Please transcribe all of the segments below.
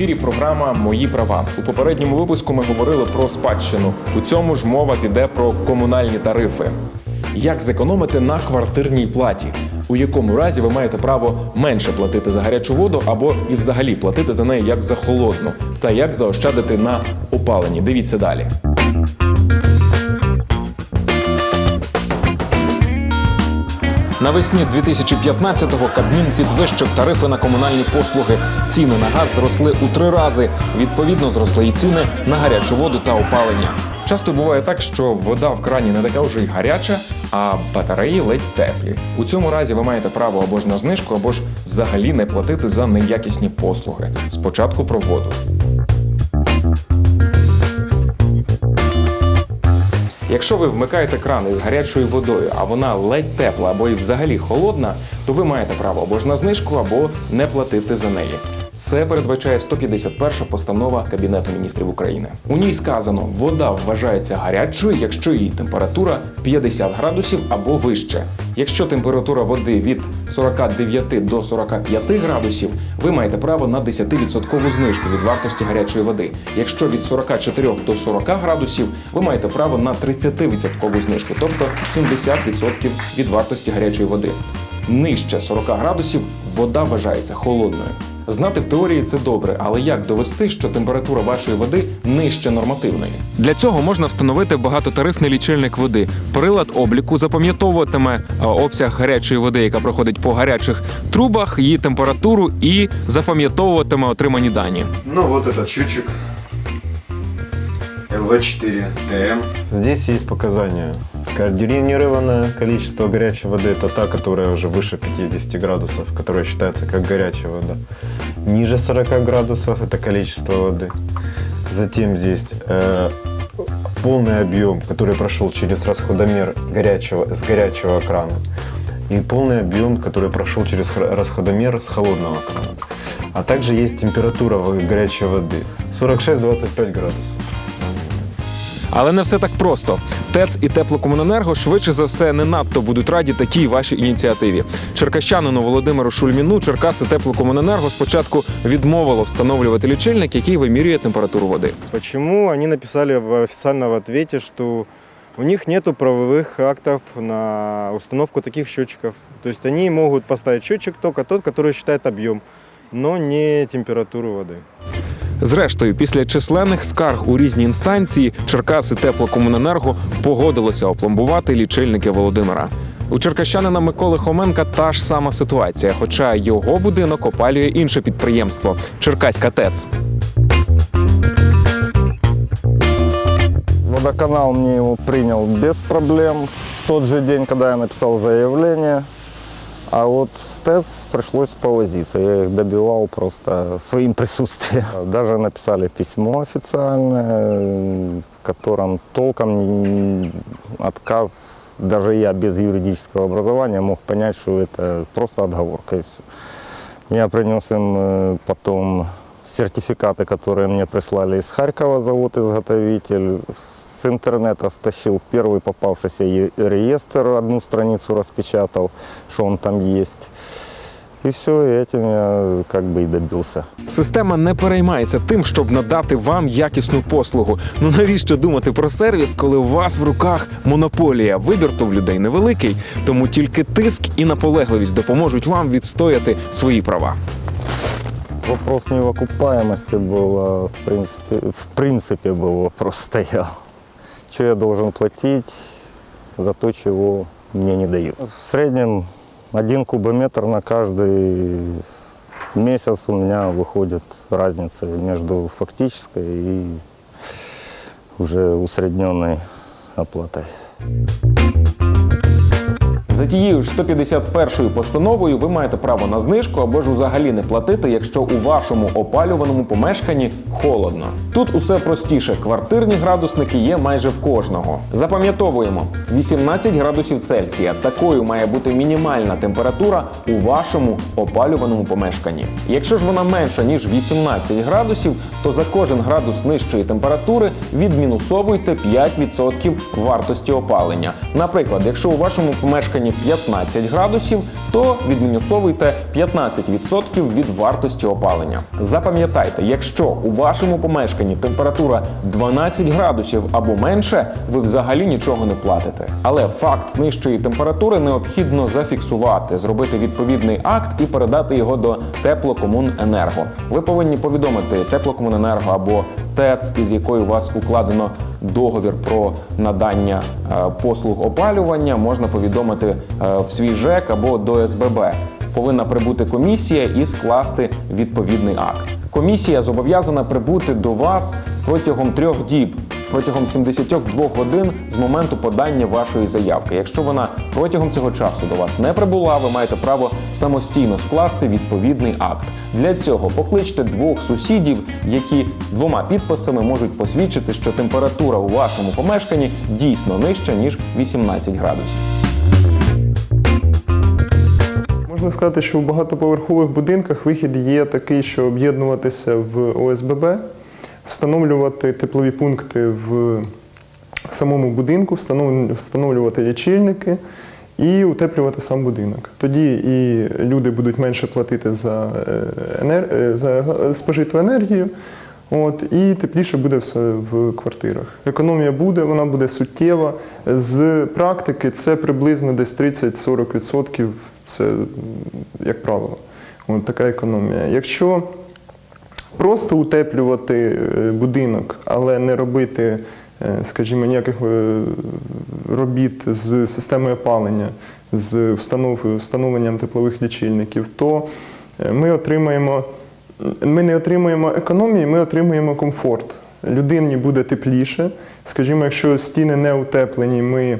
Ефірі програма Мої права. У попередньому випуску ми говорили про спадщину. У цьому ж мова піде про комунальні тарифи. Як зекономити на квартирній платі? У якому разі ви маєте право менше платити за гарячу воду або і взагалі платити за неї як за холодну, та як заощадити на опаленні? Дивіться далі. Навесні 2015-го Кабмін підвищив тарифи на комунальні послуги. Ціни на газ зросли у три рази. Відповідно, зросли і ціни на гарячу воду та опалення. Часто буває так, що вода в крані не така вже й гаряча, а батареї ледь теплі. У цьому разі ви маєте право або ж на знижку, або ж взагалі не платити за неякісні послуги. Спочатку про воду. Якщо ви вмикаєте кран із гарячою водою, а вона ледь тепла або і взагалі холодна, то ви маєте право або ж на знижку, або не платити за неї. Це передбачає 151 постанова Кабінету міністрів України. У ній сказано, вода вважається гарячою, якщо її температура 50 градусів або вище. Якщо температура води від 49 до 45 градусів, ви маєте право на 10% знижку від вартості гарячої води. Якщо від 44 до 40 градусів, ви маєте право на 30% знижку, тобто 70% від вартості гарячої води. Нижче 40 градусів вода вважається холодною. Знати в теорії це добре, але як довести, що температура вашої води нижче нормативної? Для цього можна встановити багатотарифний лічильник води. Прилад обліку запам'ятовуватиме е, обсяг гарячої води, яка проходить по гарячих трубах, її температуру і запам'ятовуватиме отримані дані. Ну вот этот счетчик LV4 TM. Здесь есть показания. Скоординированное количество горячей воды – это та, которая уже выше 50 градусов, которая считается как горячая вода. Ниже 40 градусов – это количество воды. Затем здесь э, полный объем, который прошел через расходомер горячего, с горячего крана. И полный объем, который прошел через расходомер с холодного крана. А также есть температура горячей воды – 46-25 градусов. Але не все так просто. ТЕЦ і теплокомуненерго швидше за все не надто будуть раді такій вашій ініціативі. Черкащанину Володимиру Шульміну Черкаси теплокомуненерго спочатку відмовило встановлювати лічильник, який вимірює температуру води. Почему они написали в официальном ответе, что у них нет правовых актов на установку таких счетчиков. То есть они могут поставить счетчик только тот, который считает объем, но не температуру воды. Зрештою, після численних скарг у різні інстанції Черкаси теплокомуненерго погодилося опломбувати лічильники Володимира. У черкащанина Миколи Хоменка та ж сама ситуація, хоча його будинок опалює інше підприємство Черкаська ТЕЦ. Водоканал мне его принял без проблем в тот же день, когда я написал заявление. А вот с ТЭЦ пришлось повозиться. Я их добивал просто своим присутствием. Даже написали письмо официальное, в котором толком н- отказ, даже я без юридического образования мог понять, что это просто отговорка и все. Я принес им э, потом сертификаты, которые мне прислали из Харькова завод-изготовитель. С интернета стащил первый попавшийся е- реестр, одну страницу распечатал, что он там есть. И все, и этим я как бы и добился. Система не переймається тим, щоб надати вам якісну послугу. Ну навіщо думати про сервіс, коли у вас в руках монополія? Вибір то в людей невеликий, тому тільки тиск і наполегливість допоможуть вам відстояти свої права. Вопрос не в окупаемости был, а в принципе, в принципе был вопрос стоял. Что я должен платить за то, чего мне не дают. В среднем один кубометр на каждый месяц у меня выходит разница между фактической и уже усредненной оплатой. За тією ж 151 постановою ви маєте право на знижку або ж взагалі не платити, якщо у вашому опалюваному помешканні холодно. Тут усе простіше. Квартирні градусники є майже в кожного. Запам'ятовуємо 18 градусів Цельсія. Такою має бути мінімальна температура у вашому опалюваному помешканні. Якщо ж вона менша ніж 18 градусів, то за кожен градус нижчої температури відмінусовуйте 5% вартості опалення. Наприклад, якщо у вашому помешканні помешканні 15 градусів, то відмінусовуйте 15% від вартості опалення. Запам'ятайте, якщо у вашому помешканні температура 12 градусів або менше, ви взагалі нічого не платите. Але факт нижчої температури необхідно зафіксувати, зробити відповідний акт і передати його до теплокомуненерго. Ви повинні повідомити теплокомуненерго або ТЕЦ, із якою у вас укладено договір про надання е, послуг опалювання, можна повідомити е, в свій ЖЕК або до СББ. Повинна прибути комісія і скласти відповідний акт. Комісія зобов'язана прибути до вас протягом трьох діб, протягом 72 годин з моменту подання вашої заявки. Якщо вона протягом цього часу до вас не прибула, ви маєте право самостійно скласти відповідний акт. Для цього покличте двох сусідів, які двома підписами можуть посвідчити, що температура у вашому помешканні дійсно нижча ніж 18 градусів. Можна сказати, що в багатоповерхових будинках вихід є такий, що об'єднуватися в ОСББ, встановлювати теплові пункти в самому будинку, встанов- встановлювати лічильники і утеплювати сам будинок. Тоді і люди будуть менше платити за, е, енер... е, за спожиту енергію. От, і тепліше буде все в квартирах. Економія буде, вона буде суттєва. З практики це приблизно десь 30-40%, це як правило. От така економія. Якщо просто утеплювати е, будинок, але не робити, е, скажімо, ніяких е, робіт з системою опалення, з встановленням теплових лічильників, то ми отримаємо. Ми не отримуємо економії, ми отримуємо комфорт. Людині буде тепліше. Скажімо, якщо стіни не утеплені, ми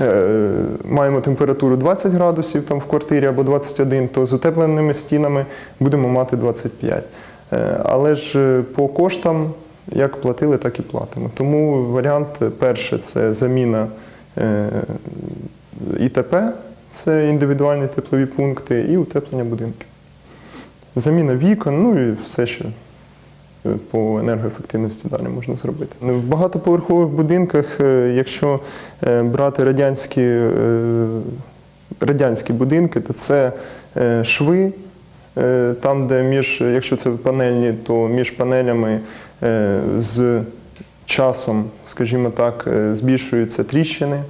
е, маємо температуру 20 градусів там в квартирі або 21, то з утепленими стінами будемо мати 25. Е, але ж е, по коштам, як платили, так і платимо. Тому варіант перший це заміна е, ІТП, це індивідуальні теплові пункти, і утеплення будинків. Заміна вікон, ну і все, що по енергоефективності далі можна зробити. В багатоповерхових будинках, якщо брати радянські, радянські будинки, то це шви, там, де між, якщо це панельні, то між панелями е, з часом, скажімо так, е, збільшуються тріщини.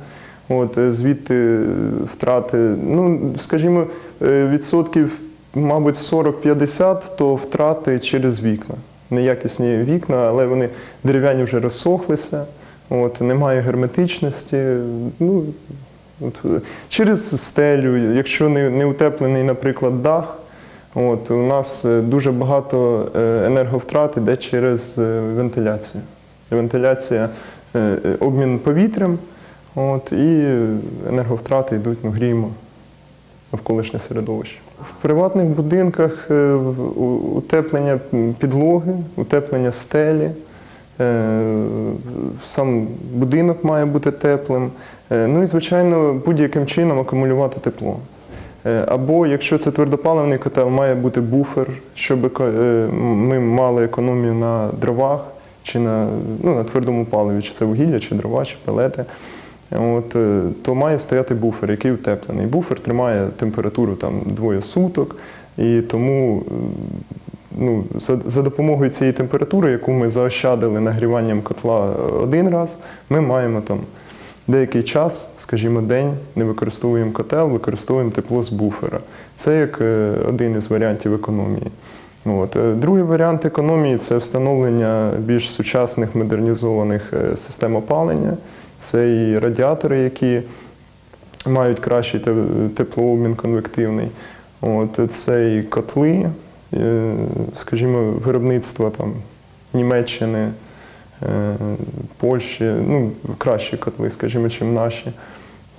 От, е, звідти е, втрати, ну, скажімо, е, відсотків, мабуть, 40-50, то втрати через вікна. Неякісні вікна, але вони дерев'яні вже розсохлися, от, немає герметичності. Ну, от, е, через стелю, якщо не, не утеплений, наприклад, дах, от, у нас е, дуже багато е, енерговтрат іде через е, вентиляцію. Вентиляція, обмін повітрям, от, і енерговтрати йдуть, ну, гріємо навколишнє середовище. В приватних будинках утеплення підлоги, утеплення стелі. Сам будинок має бути теплим. Ну і, звичайно, будь-яким чином акумулювати тепло. Е, Або якщо це твердопаливний котел, має бути буфер, щоб е, ми мали економію на дровах чи на, ну, на твердому паливі, чи це вугілля, чи дрова, чи пелети. От, е, то має стояти буфер, який утеплений. Буфер тримає температуру там двоє суток, і тому ну, за, за допомогою цієї температури, яку ми заощадили нагріванням котла один раз, ми маємо там деякий час, скажімо, день, не використовуємо котел, використовуємо тепло з буфера. Це як е, один із варіантів економії. От. Е, Другий варіант економії це встановлення більш сучасних модернізованих е, систем опалення. Це і радіатори, які мають кращий теплообмін конвективний. От, це і котли, скажімо, виробництва там, Німеччини, Польщі, ну, кращі котли, скажімо, чим наші.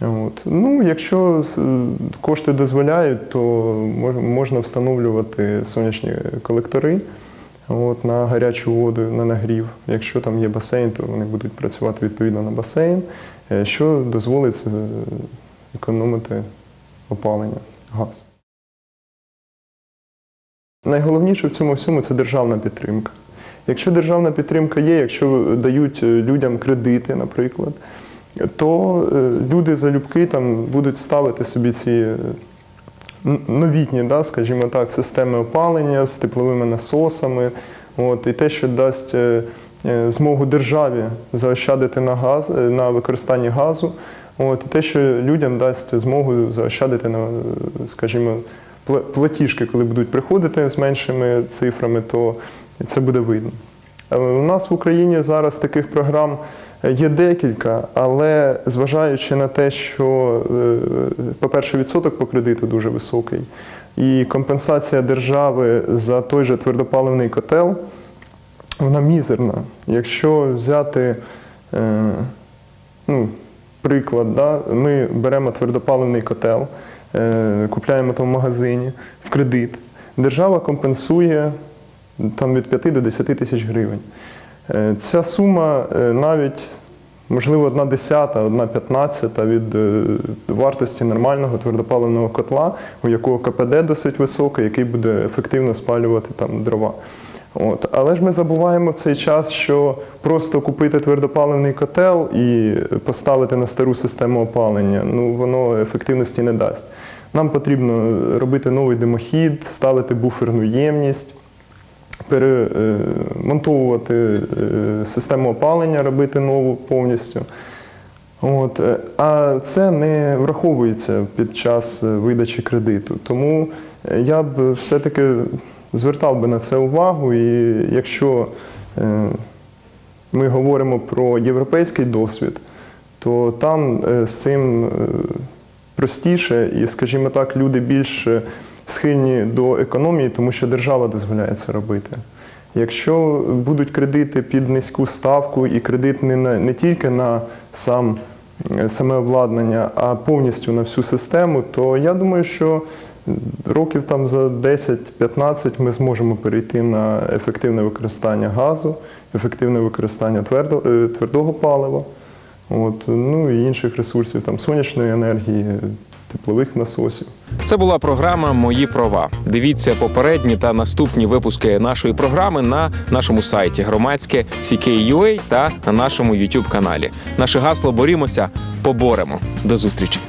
От. Ну, якщо е, кошти дозволяють, то можна встановлювати сонячні колектори от, на гарячу воду, на нагрів. Якщо там є басейн, то вони будуть працювати відповідно на басейн, е, що дозволить е, економити опалення, газ. Найголовніше в цьому всьому це державна підтримка. Якщо державна підтримка є, якщо дають е, людям кредити, наприклад, то е, люди залюбки там будуть ставити собі ці е, новітні, да, скажімо так, системи опалення з тепловими насосами. От, і те, що дасть змогу державі заощадити на газ, на використанні газу. От, і те, що людям дасть змогу заощадити на, скажімо, платіжки, коли будуть приходити з меншими цифрами, то це буде видно. Е, У нас в Україні зараз таких програм е, є декілька, але зважаючи на те, що, е, по-перше, відсоток по кредиту дуже високий, і компенсація держави за той же твердопаливний котел, вона мізерна. Якщо взяти ну, приклад, да, ми беремо твердопаливний котел, купляємо там в магазині в кредит. Держава компенсує там від 5 до 10 тисяч гривень. Е, Ця сума е, навіть, можливо, одна десята, одна п'ятнадцята від е, вартості нормального твердопаливного котла, у якого КПД досить високе, який буде ефективно спалювати там дрова. От. Але ж ми забуваємо в цей час, що просто купити твердопаливний котел і поставити на стару систему опалення, ну воно ефективності не дасть. Нам потрібно робити новий димохід, ставити буферну ємність, перемонтовувати е, систему опалення, робити нову повністю. От. е, А це не враховується під час е, видачі кредиту. Тому е, я б все-таки звертав би на це увагу, і якщо е, ми говоримо про європейський досвід, то там е, з цим е, простіше і, скажімо так, люди більш е, схильні до економії, тому що держава дозволяє це робити. Якщо будуть кредити під низьку ставку і кредит не, на, не тільки на сам, саме обладнання, а повністю на всю систему, то я думаю, що років там за 10-15 ми зможемо перейти на ефективне використання газу, ефективне використання твердо, е, твердого палива, от, ну і інших ресурсів, там сонячної енергії, теплових насосів. Це була програма Мої права. Дивіться попередні та наступні випуски нашої програми на нашому сайті громадське CK.UA та на нашому YouTube каналі. Наше гасло борімося, поборемо. До зустрічі.